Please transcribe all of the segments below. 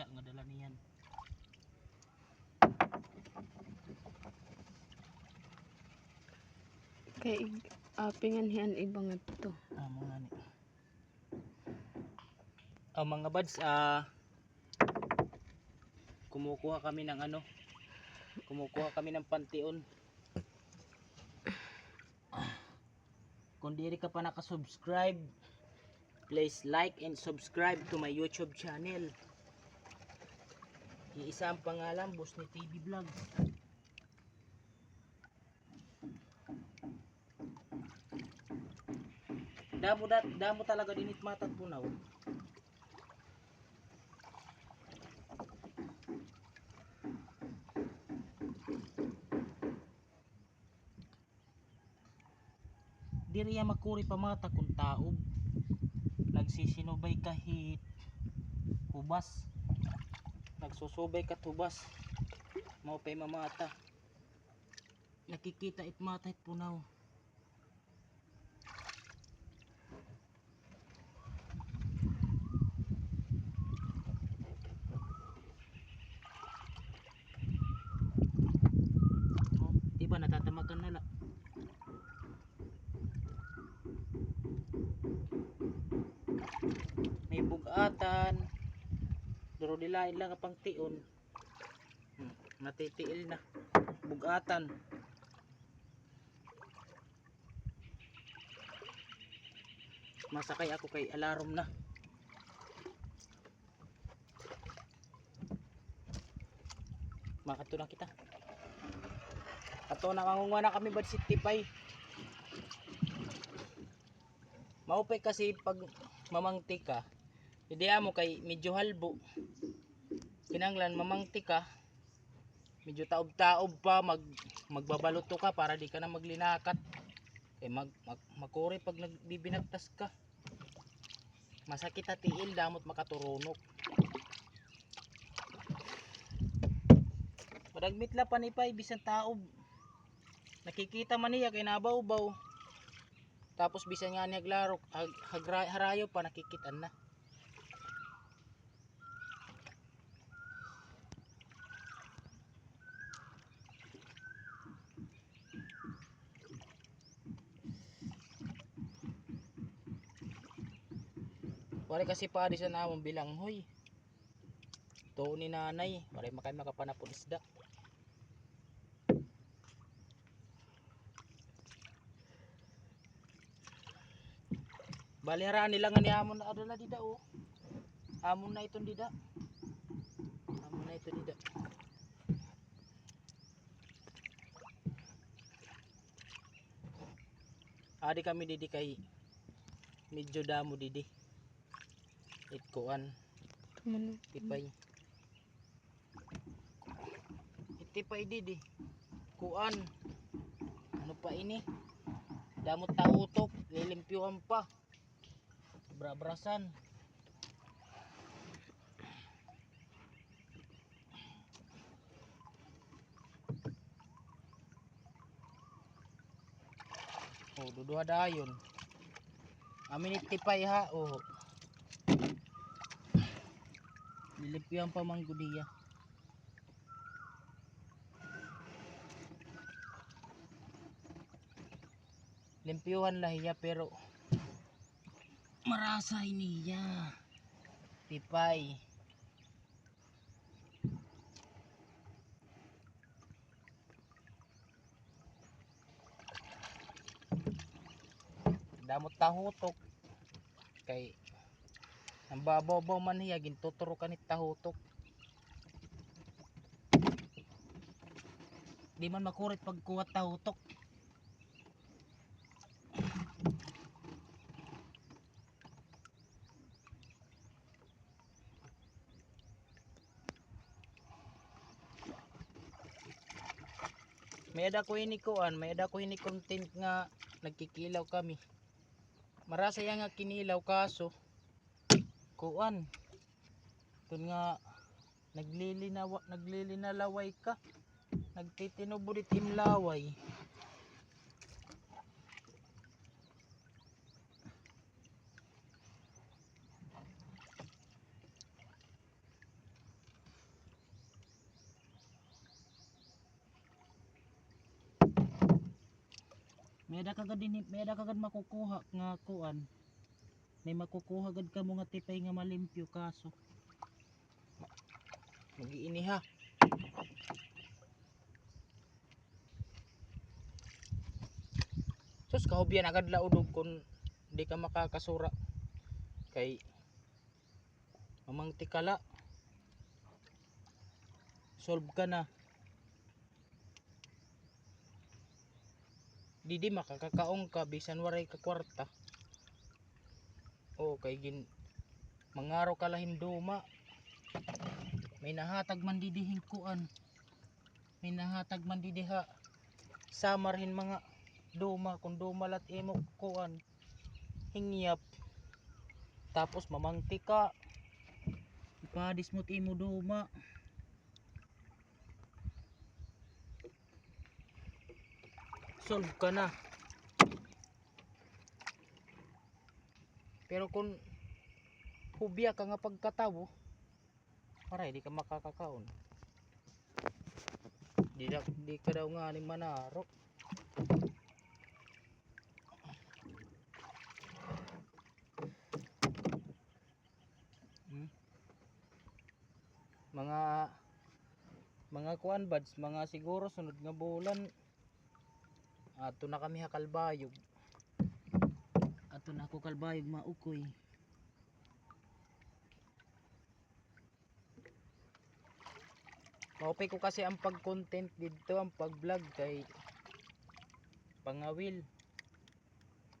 kabila nga dala niyan. Kay apingan hiyan ibang ito. Ah, mga ni. Ah, mga buds, ah kumukuha kami ng ano? Kumukuha kami ng pantion. Kung di rin ka pa nakasubscribe, please like and subscribe to my YouTube channel. Iisa ang pangalan, Boss ni TV Vlog. Damo dat, damo talaga dinit matag punaw. Diriya makuri pamata kung taob. Nagsisinubay kahit hubas. Nagsusubay ka hubas. Mao pay mamata. Nakikita it mata it punaw. Oh, di ba natatamagan na la. May bugatan. Duro nila ilang pang tion. Hmm, na. Bugatan. Masakay ako kay alarm na. Makato kita. Ato na mangunga na kami bad city pay. Maupay kasi pag mamangti ka, hindi mo kay medyo halbo. Kinanglan mamangti ka, medyo taob-taob pa mag magbabaluto ka para di ka na maglinakat. Eh mag, mag makuri pag nagbibinagtas ka. Masakit at tiil damot makaturunok. Padagmit la panipay bisan taob. Nakikita man niya kay nabaw-baw. Tapos bisan nga niya glaro, hag, hagra- harayo pa nakikitan na. Wala kasi pa di sa namong bilang hoy. Tuo ni nanay, wala makay makapanapon isda. Balihara nila nga ni amon na adala dida oh. Amon na itong dida. Amon na ito dida. Adi kami didi kay medyo damo didi. Itkuan, tipay. Itipay didi. Kuan. Ano pa ini? Damot tautok, lilimpyuhan pa. Brabrasan. Oh, duduha dayon. Amin itipay ha, oh. Lilimpyuhan pa manggudiya. Limpyuhan lahiya pero marasa niya. Tipay. Damot tahutok. Kay ang babaw man niya gintuturo kanit tahutok. Di man makurit pagkuha tahutok. May ada ko ini kuan, may ada ko ini content nga nagkikilaw kami. Marasa yang nga kinilaw kaso kuan. Tun nga naglilinawa naglilinalaway ka. Nagtitinubulit imlaway Meda kagad din meda kagad makukuha nga kuan. May makukuha gad ka mo nga tipay nga malimpyo kaso. Magiini ha. Sus kahubyan agad laudog kung di ka makakasura kay mamang tikala solve ka na di di makakakaong ka bisan waray ka kwarta o kay gin mangaro ka lahin duma. May nahatag man didihing kuan. May nahatag man didiha. Samarhin mga duma kung dumalat imo kuan. Hingyap. Tapos mamangti ka. Ipadis mo't imo duma. Solve ka na pero kung hubya ka nga pagkatawo aray di ka makakakaon. Di, di ka daw nga ni manaro. Hmm? mga mga kuan buds mga siguro sunod nga bulan. Ato na kami hakalbayog ato na ako kalbayog maukoy. Maupay ko kasi ang pag content dito ang pag vlog kay pangawil.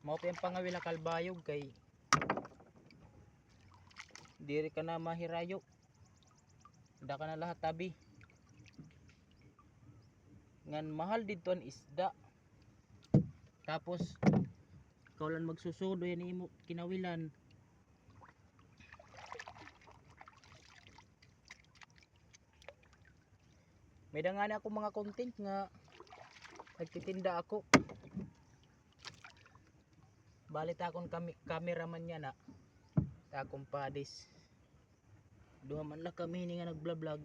Maupay ang pangawil na kalbayog kay diri ka na mahirayo. Da ka na lahat tabi. Ngan mahal dito ang isda. Tapos ikaw lang magsusudo yan imo kinawilan. May dangani ako mga content nga nagtitinda ako. Balit akong kami cameraman niya na. Akong padis. Duha man lang kami nga nagblog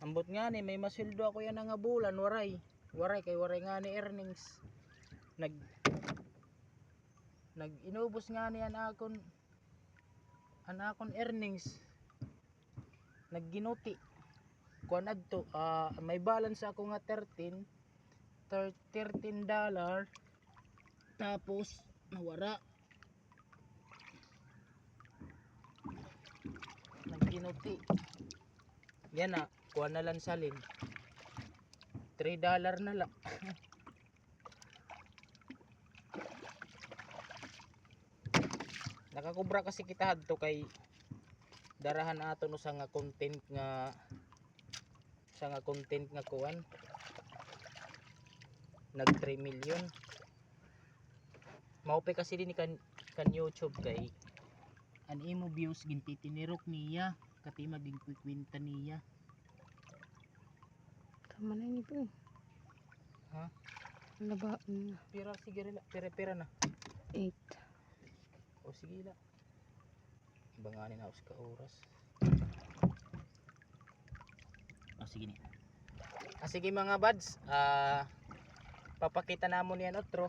ambot nga ni may masildo ako yan nga bulan waray. Waray kay waray nga ni earnings. Nag nag inubos nga ni an akon an akon earnings. Nagginuti. Kuan adto ah, may balance ako nga 13 thir- 13 dollar. Tapos nawara. Nagginuti. Yan na kuha na lang salin 3 dollar na lang. Nakakubra kasi kita hadto kay darahan ato no sa nga content nga sa nga content nga kuan nag 3 million. Maupay kasi din kan, kan YouTube kay an imo views ginti tinirok niya kati maging kwinta niya Tama na yun ito. Ha? Laba na. pira sige rila pira pira na. Eight. o sige la banganin ako sa oras o sige ni ah, sige mga buds. Ah papakita namon yan otro.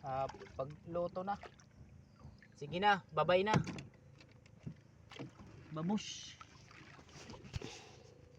Ah pagluto na. Sige na babay na. Babush